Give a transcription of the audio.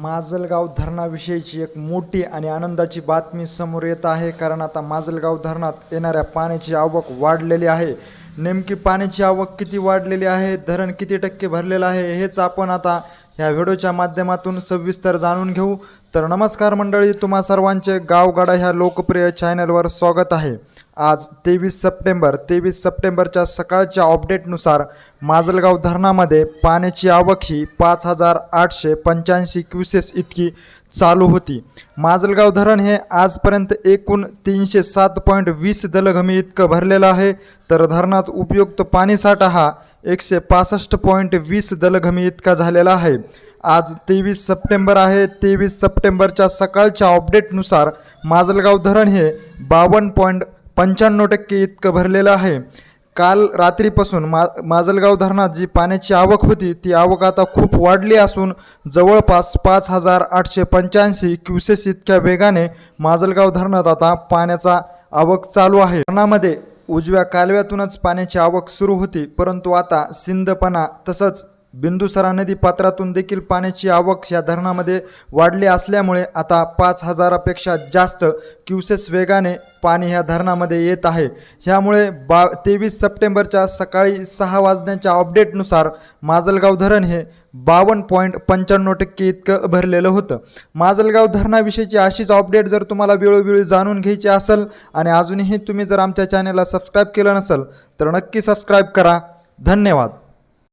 माजलगाव धरणाविषयीची एक मोठी आणि आनंदाची बातमी समोर येत आहे. कारण आता माजलगाव धरणात येणाऱ्या पाण्याची आवक वाढलेली आहे. नेमकी पाण्याची आवक किती वाढलेली आहे? धरण किती टक्के भरलेलं आहे? हेच आपण आता ह्या व्हिडिओच्या माध्यमातून सविस्तर जाणून घेऊ. तर नमस्कार मंडळी तुम्हा सर्वांचे गावगाडा ह्या लोकप्रिय चॅनलवर स्वागत आहे. आज तेवीस सप्टेंबर तेवीस सप्टेंबरच्या सकाळच्या अपडेटनुसार माजलगाव धरणामध्ये पाण्याची आवक ही पाच हजार आठशे पंच्याऐंशी क्युसेस इतकी चालू होती. माजलगाव धरण हे आजपर्यंत एकूण तीनशे सात पॉईंट वीस दलघमी इतकं भरलेलं आहे. तर धरणात उपयुक्त पाणीसाठा हा एकशे पासष्ट पॉईंट वीस दलघमी इतका झालेला आहे. आज तेवीस सप्टेंबर आहे. तेवीस सप्टेंबरच्या सकाळच्या अपडेटनुसार माजलगाव धरण हे बावन्न पॉईंट पंच्याण्णव टक्के इतकं भरलेलं आहे. काल रात्रीपासून मा माजलगाव धरणात जी पाण्याची आवक होती ती आवक आता खूप वाढली असून जवळपास पाच हजार आठशे पंच्याऐंशी क्युसेस इतक्या वेगाने माजलगाव धरणात आता पाण्याचा आवक चालू आहे. धरणामध्ये उजव्या कालव्यातूनच पाण्याची आवक सुरू होती परंतु आता सिंदपणा तसंच बिंदुसरा नदी पात्रातून देखील पाण्याची आवक या धरणामध्ये वाढली असल्यामुळे आता पाच हजारापेक्षा जास्त क्युसेस वेगाने पाणी ह्या धरणामध्ये येत आहे. ह्यामुळे बा तेवीस सप्टेंबरच्या सकाळी सहा वाजण्याच्या अपडेटनुसार माजलगाव धरण हे बावन्न पॉईंट पंच्याण्णव टक्के इतकं भरलेलं होतं. माजलगाव धरणाविषयीची अशीच अपडेट जर तुम्हाला वेळोवेळी जाणून घ्यायची असेल आणि अजूनही तुम्ही जर आमच्या चॅनलला सबस्क्राईब केलं नसेल तर नक्की सबस्क्राईब करा. धन्यवाद.